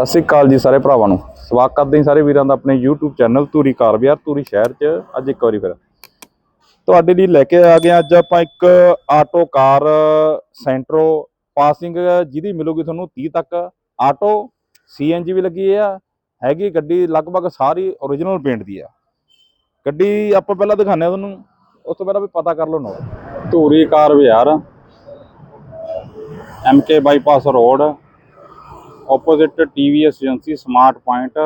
ਸਤਿ ਸ਼੍ਰੀ ਅਕਾਲ ਜੀ ਸਾਰੇ ਭਰਾਵਾਂ ਨੂੰ। ਸਵਾਗਤ ਕਰਦੇ ਹਾਂ ਸਾਰੇ ਵੀਰਾਂ ਦਾ ਆਪਣੇ YouTube ਚੈਨਲ ਧੂਰੀ ਕਾਰ ਬਾਜ਼ਾਰ ਧੂਰੀ ਸ਼ਹਿਰ 'ਚ। ਅੱਜ ਇੱਕ ਵਾਰੀ ਫਿਰ ਤੁਹਾਡੇ ਲਈ ਲੈ ਕੇ ਆ ਗਏ ਅੱਜ ਆਪਾਂ ਇੱਕ ਆਟੋ ਕਾਰ ਸੈਂਟਰੋ ਪਾਸਿੰਗ ਜਿਹਦੀ ਮਿਲੂਗੀ ਤੁਹਾਨੂੰ 30 ਤੱਕ। ਆਟੋ CNG ਵੀ ਲੱਗੀ ਆ। ਹੈਗੀ ਗੱਡੀ ਲਗਭਗ ਸਾਰੀ origignal ਪੇਂਟ ਦੀ ਆ। ਗੱਡੀ ਆਪਾਂ ਪਹਿਲਾਂ ਦਿਖਾਉਂਦੇ ਹਾਂ ਤੁਹਾਨੂੰ। ਉਸ ਤੋਂ ਪਹਿਲਾਂ ਵੀ ਪਤਾ ਕਰ ਲਓ ਨੋ। ਧੂਰੀ ਕਾਰ ਬਾਜ਼ਾਰ MK bypass road opposite TVS agency smart point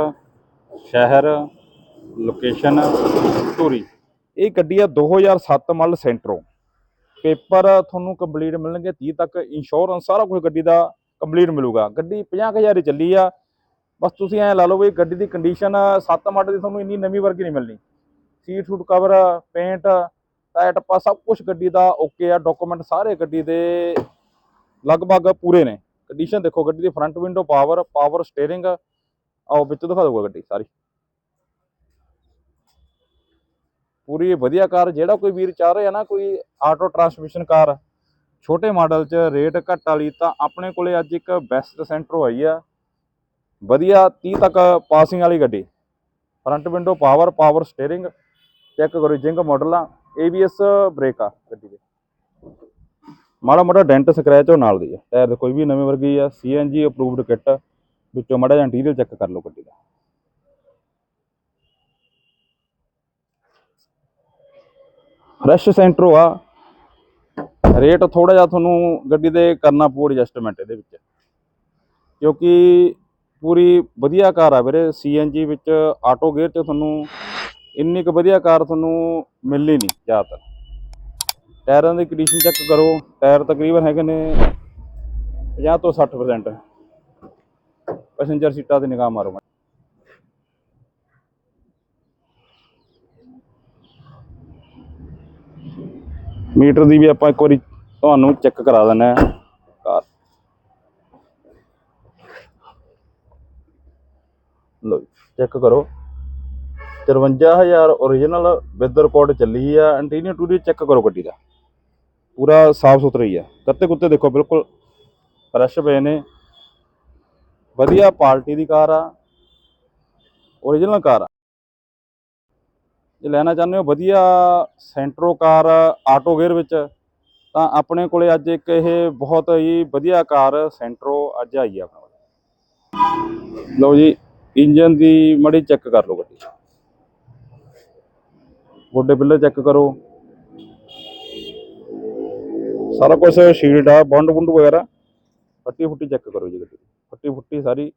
ਸ਼ਹਿਰ ਲੋਕੇਸ਼ਨ ਧੂਰੀ। ਇਹ ਗੱਡੀ ਆ 2007 ਮਾਡਲ ਸੈਂਟਰੋ। ਪੇਪਰ ਤੁਹਾਨੂੰ ਕੰਪਲੀਟ ਮਿਲਣਗੇ 30 ਤੱਕ ਇੰਸ਼ੋਰੈਂਸ ਸਾਰਾ ਕੁਝ ਗੱਡੀ ਦਾ ਕੰਪਲੀਟ ਮਿਲੂਗਾ। ਗੱਡੀ 50000 ਦੀ ਚੱਲੀ ਆ। ਬਸ ਤੁਸੀਂ ਐ ਲਾ ਲਓ ਵੀ ਗੱਡੀ ਦੀ ਕੰਡੀਸ਼ਨ 7 ਮਾਡਲ ਦੀ ਤੁਹਾਨੂੰ ਇੰਨੀ ਨਵੀਂ ਵਰਗੀ ਨਹੀਂ ਮਿਲਣੀ। Seat suit cover paint tyre ਟੱਪਾ ਸਭ ਕੁਝ ਗੱਡੀ ਦਾ ਓਕੇ ਆ। ਡਾਕੂਮੈਂਟ ਸਾਰੇ ਗੱਡੀ ਦੇ ਲਗਭਗ ਪੂਰੇ ਨੇ। ਕੰਡੀਸ਼ਨ ਦੇਖੋ, ਗੱਡੀ ਦੀ front window power power steering ਆਓ ਵਿੱਚ ਦਿਖਾ ਦਊਗਾ ਗੱਡੀ, ਸਾਰੀ। ਪੂਰੀ ਵਧੀਆ ਕਾਰ, ਜਿਹੜਾ ਕੋਈ ਵੀਰ ਚਾਹ ਰਿਹਾ ਨਾ, ਕੋਈ ਆਟੋ ਟਰਾਂਸਮਿਸ਼ਨ ਕਾਰ, ਛੋਟੇ ਮਾਡਲ 'ਚ ਰੇਟ ਘੱਟ ਵਾਲੀ, ਤਾਂ ਆਪਣੇ ਕੋਲੇ ਅੱਜ ਇੱਕ ਬੈਸਟ ਸੈਂਟਰੋ ਆਈ ਆ। ਵਧੀਆ 30 ਤੱਕ ਪਾਸਿੰਗ ਵਾਲੀ ਗੱਡੀ। Front window power power steering check ਕਰੋ, ਜਿੰਗ ਮਾਡਲ ਆ ABS ਬ੍ਰੇਕ ਆ ਗੱਡੀ ਦੇ। ਮਾੜਾ ਮਾੜਾ ਡੈਂਟ ਸਕ੍ਰੈਚ ਉਹ ਨਾਲ ਦੀ ਆ। ਟਾਇਰ ਕੋਈ ਵੀ ਨਵੇਂ ਵਰਗੀ ਆ CNG ਅਪਰੂਵਡ ਕਿੱਟ ਵਿੱਚੋਂ ਮਾੜਾ ਜਿਹਾ ਇੰਟੀਰੀਅਰ ਚੈੱਕ ਕਰ ਲਓ ਗੱਡੀ ਦਾ। ਫਰੈਸ਼ ਸੈਂਟਰੋ ਆ। ਰੇਟ ਥੋੜਾ ਜਿਹਾ ਤੁਹਾਨੂੰ ਗੱਡੀ ਦੇ ਕਰਨਾ ਪਊ ਐਡਜਸਟਮੈਂਟ ਇਹਦੇ ਵਿੱਚ। ਕਿਉਂਕਿ ਪੂਰੀ ਵਧੀਆ ਕਾਰ ਆ ਵੀਰੇ CNG ਵਿੱਚ ਆਟੋ ਗੇਅਰ 'ਚ ਤੁਹਾਨੂੰ ਇੰਨੀ ਕੁ ਵਧੀਆ ਕਾਰ ਤੁਹਾਨੂੰ ਮਿਲਣੀ ਨਹੀਂ ਜ਼ਿਆਦਾਤਰ। ਟਾਇਰਾਂ ਦੀ ਕੰਡੀਸ਼ਨ ਚੈੱਕ ਕਰੋ, ਟਾਇਰ ਤਕਰੀਬਨ ਹੈਗੇ ਨੇ 50 ਤੋਂ 60% ਪੈਸੇਂਜਰ ਸੀਟਾਂ ਤੇ ਨਿਗਾਹ ਮਾਰੋ। ਮੀਟਰ ਦੀ ਵੀ ਆਪਾਂ ਇੱਕ ਵਾਰੀ ਤੁਹਾਨੂੰ ਚੈੱਕ ਕਰਾ ਦਿੰਦੇ ਆ ਕਾਰ। ਲੋ ਚੈੱਕ ਕਰੋ। 54000 origignal ਵਿਦ ਰਿਕਾਰਡ ਚੱਲੀ ਆ। ਇੰਟੀਰੀਅਰ ਟੂਰੀ ਚੈੱਕ ਕਰੋ ਗੱਡੀ ਦਾ। ਪੂਰਾ ਸਾਫ਼ ਸੁਥਰਾ ਹੀ ਆ। ਕੱਤੇ ਕੁੱਤੇ ਦੇਖੋ, ਬਿਲਕੁਲ ਫਰੈਸ਼ ਪਏ ਨੇ। ਵਧੀਆ ਪਾਰਟੀ ਦੀ ਕਾਰ ਆ। origignal ਕਾਰ ਆ। ਜੇ ਲੈਣਾ ਚਾਹੁੰਦੇ ਹੋ, ਵਧੀਆ ਸੈਂਟਰੋ ਕਾਰ ਆਟੋ ਗੇਅਰ ਵਿੱਚ, ਤਾਂ ਆਪਣੇ ਕੋਲੇ ਅੱਜ ਇੱਕ ਇਹ ਬਹੁਤ ਹੀ ਵਧੀਆ ਕਾਰ ਸੈਂਟਰੋ ਅੱਜ ਆਈ ਆ ਆਪਣੇ ਲਓ ਜੀ ਇੰਜਨ ਦੀ ਮੜੀ ਚੈੱਕ ਕਰ ਲਓ ਗੱਡੀ। ਗੋਡੇ ਪਿੱਲੇ ਚੈੱਕ ਕਰੋ। ਸਾਰਾ ਕੁਝ ਸ਼ੀਲਡ ਆ, ਬੰਡ ਬੁੰਡ ਵਗੈਰਾ। ਫੱਟੀ ਫੁੱਟੀ ਚੈੱਕ ਕਰੋ ਜੀ ਗੱਡੀ ਫੱਟੀ ਫੁੱਟੀ ਸਾਰੀ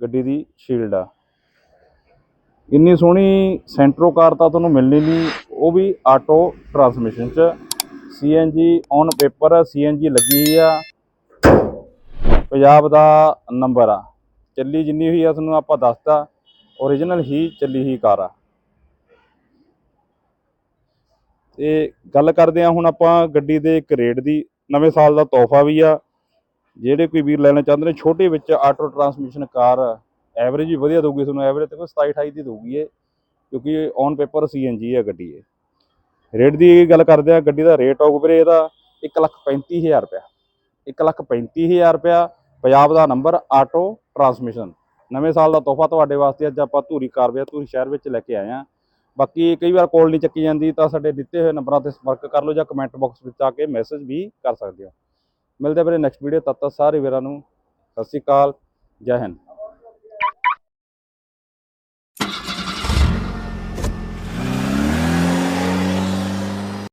ਗੱਡੀ ਦੀ ਸ਼ੀਲਡ ਆ। ਇੰਨੀ ਸੋਹਣੀ ਸੈਂਟਰੋ ਕਾਰ ਤਾਂ ਤੁਹਾਨੂੰ ਮਿਲਣੀ ਨਹੀਂ, ਉਹ ਵੀ ਆਟੋ ਟਰਾਂਸਮਿਸ਼ਨ ਚ। CNG ਔਨ ਪੇਪਰ CNG ਲੱਗੀ ਹੋਈ ਆ। ਪੰਜਾਬ ਦਾ ਨੰਬਰ ਆ। ਚੱਲੀ ਜਿੰਨੀ ਹੋਈ ਆ, ਤੁਹਾਨੂੰ ਆਪਾਂ ਦੱਸਤਾ। Origignal ਹੀ ਚੱਲੀ ਹੀ ਕਾਰ ਆ। ਤੇ ਗੱਲ ਕਰਦੇ ਆ ਹੁਣ ਆਪਾਂ ਗੱਡੀ ਦੇ ਇੱਕ ਰੇਟ ਦੀ, ਨਵੇਂ ਸਾਲ ਦਾ ਤੋਹਫਾ ਵੀ ਆ, ਜਿਹੜੇ ਕੋਈ ਵੀਰ ਲੈਣਾ ਚਾਹੁੰਦੇ ਨੇ, ਛੋਟੇ ਵਿੱਚ ਆਟੋ ਟਰਾਂਸਮਿਸ਼ਨ ਕਾਰ ਐਵਰੇਜ ਵੀ ਵਧੀਆ ਦਊਗੀ ਤੁਹਾਨੂੰ, ਐਵਰੇਜ ਤੇ 27 28 ਦੀ ਦਊਗੀ ਇਹ, ਕਿਉਂਕਿ ਔਨ ਪੇਪਰ CNG ਆ ਗੱਡੀ ਇਹ। ਰੇਟ ਦੀ ਗੱਲ ਕਰਦੇ ਆ ਗੱਡੀ ਦਾ ਰੇਟ ਆਊਗਾ ਵੀਰੇ ਇਹਦਾ 135000 ਰੁਪਇਆ। 135000 ਰੁਪਇਆ, ਪੰਜਾਬ ਦਾ ਨੰਬਰ ਆਟੋ ਟਰਾਂਸਮਿਸ਼ਨ। ਨਵੇਂ ਸਾਲ ਦਾ ਤੋਹਫਾ ਤੁਹਾਡੇ ਵਾਸਤੇ, ਅੱਜ ਆਪਾਂ ਧੂਰੀ ਕਾਰਵਾਈ ਧੂਰੀ ਸ਼ਹਿਰ ਵਿੱਚ ਲੈ ਕੇ ਆਏ ਆ ਬਾਕੀ ਕਈ ਵਾਰ ਕਾਲ ਨਹੀਂ ਚੱਕੀ ਜਾਂਦੀ ਤਾਂ ਸਾਡੇ ਦਿੱਤੇ ਹੋਏ ਨੰਬਰਾਂ ਤੇ ਸੰਪਰਕ ਕਰ ਲਓ ਜਾਂ ਕਮੈਂਟ ਬਾਕਸ ਵਿੱਚ ਆ ਕੇ ਮੈਸੇਜ ਵੀ ਕਰ ਸਕਦੇ ਹੋ। ਮਿਲਦੇ ਆ ਵੀਰੇ ਨੈਕਸਟ ਵੀਡੀਓ ਤਦ ਤੱਕ ਸਾਰੇ ਵੀਰਾਂ ਨੂੰ ਸਤਿ ਸ਼੍ਰੀ ਅਕਾਲ, ਜੈ ਹਿੰਦ।